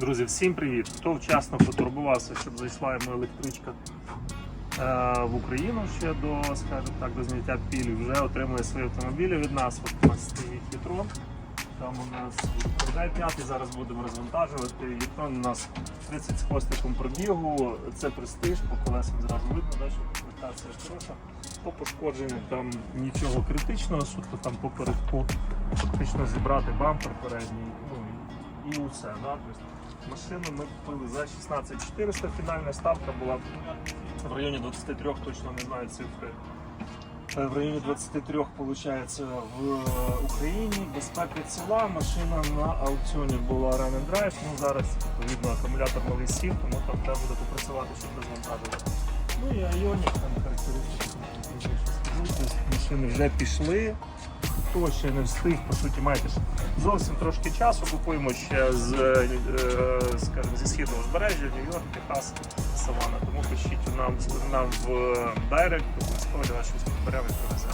Друзі, всім привіт! Хто вчасно потурбувався, щоб зайшла йому електричка е, в Україну ще до, скажімо так, до зняття пілі, вже отримує свої автомобілі від нас. От у нас стоїть Єтрон. Там у нас Hyundai 5, зараз будемо розвантажувати. Єтрон у нас 30 з хвостиком пробігу. Це престиж, по колесам зразу видно, да, що комплектація хороша. По пошкодженню там нічого критичного, що то там попередку фактично зібрати бампер передній. Ну, і усе. Да? Тобто машину ми купили за 16400, фінальна ставка була в районі 23, точно не знаю цифри. Е, В районі 23 виходить в Україні. Безпека ціла, машина на аукціоні була Run and Drive, ну зараз відповідно акумулятор новий сів, тому там треба буде попрацювати, щоб розвантажувати. Ну і Ioniq, там характеристики. Тобто машини вже пішли. Хто ще не встиг, по суті, маєте зовсім трошки часу. Купуємо ще з, е, скажімо, зі східного узбережжя, Нью-Йорк, Техас, Савана. Тому пишіть нам, нам в Дайрект, обов'язково для вас щось і привеземо.